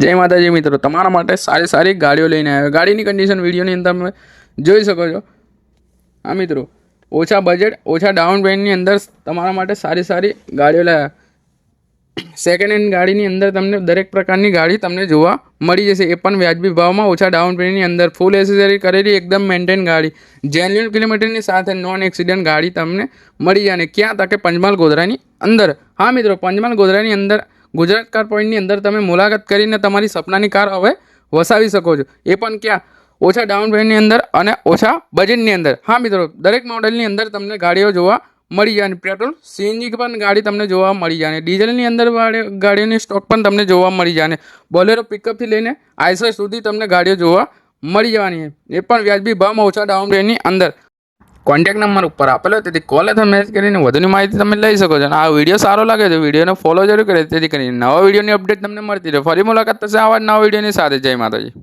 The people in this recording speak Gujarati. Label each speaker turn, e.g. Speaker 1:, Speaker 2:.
Speaker 1: જય માતાજી મિત્રો, તમારા માટે સારી સારી ગાડીઓ લઈને આવ્યા. ગાડીની કન્ડિશન વિડીયોની અંદર તમે જોઈ શકો છો. હા મિત્રો, ઓછા બજેટ ઓછા ડાઉન પેમેન્ટની અંદર તમારા માટે સારી સારી ગાડીઓ લાવ્યા સેકન્ડ હેન્ડ ગાડીની અંદર તમને દરેક પ્રકારની ગાડી તમને જોવા મળી જશે. એ પણ વ્યાજબી ભાવમાં ઓછા ડાઉન પેમેન્ટની અંદર. ફૂલ એસેસરી કરેલી, એકદમ મેન્ટેન ગાડી. જેન્યુઅન કિલોમીટરની સાથે નોન એક્સિડન્ટ ગાડી તમને મળી જાય અને ક્યાં તકે પંચમહાલ ગોધરાની અંદર. હા મિત્રો, પંચમહાલ ગોધરાની અંદર ગુજરાત કાર પોઈન્ટની અંદર તમે મુલાકાત કરીને તમારી સપનાની કાર હવે વસાવી શકો છો. એ પણ ક્યાં? ઓછા ડાઉન પેમેન્ટની અંદર અને ઓછા બજેટની અંદર. હા મિત્રો, દરેક મોડલની અંદર તમને ગાડીઓ જોવા મળી જાય પેટ્રોલ સીએનજી પણ ગાડી તમને જોવા મળી જાય ડીઝલની અંદર ગાડીઓની સ્ટોક પણ તમને જોવા મળી જાય બોલેરો પિકઅપથી લઈને આઈસર સુધી તમને ગાડીઓ જોવા મળી જવાની એ પણ વ્યાજબી ભાવમાં ઓછા ડાઉન પેમેન્ટની અંદર. કોન્ટેક્ટ નંબર ઉપર આપેલો તેથી કોલ અથવા મેસેજ કરીને વધુની માહિતી તમે લઈ શકો છો. અને આ વીડિયો સારો લાગે તો વિડીયોને ફોલો જરૂર કરે તેથી કરીને નવા વિડીયોની અપડેટ તમને મળતી રહે. ફરી મુલાકાત થશે આવા નવા વિડીયોની સાથે. જય માતાજી.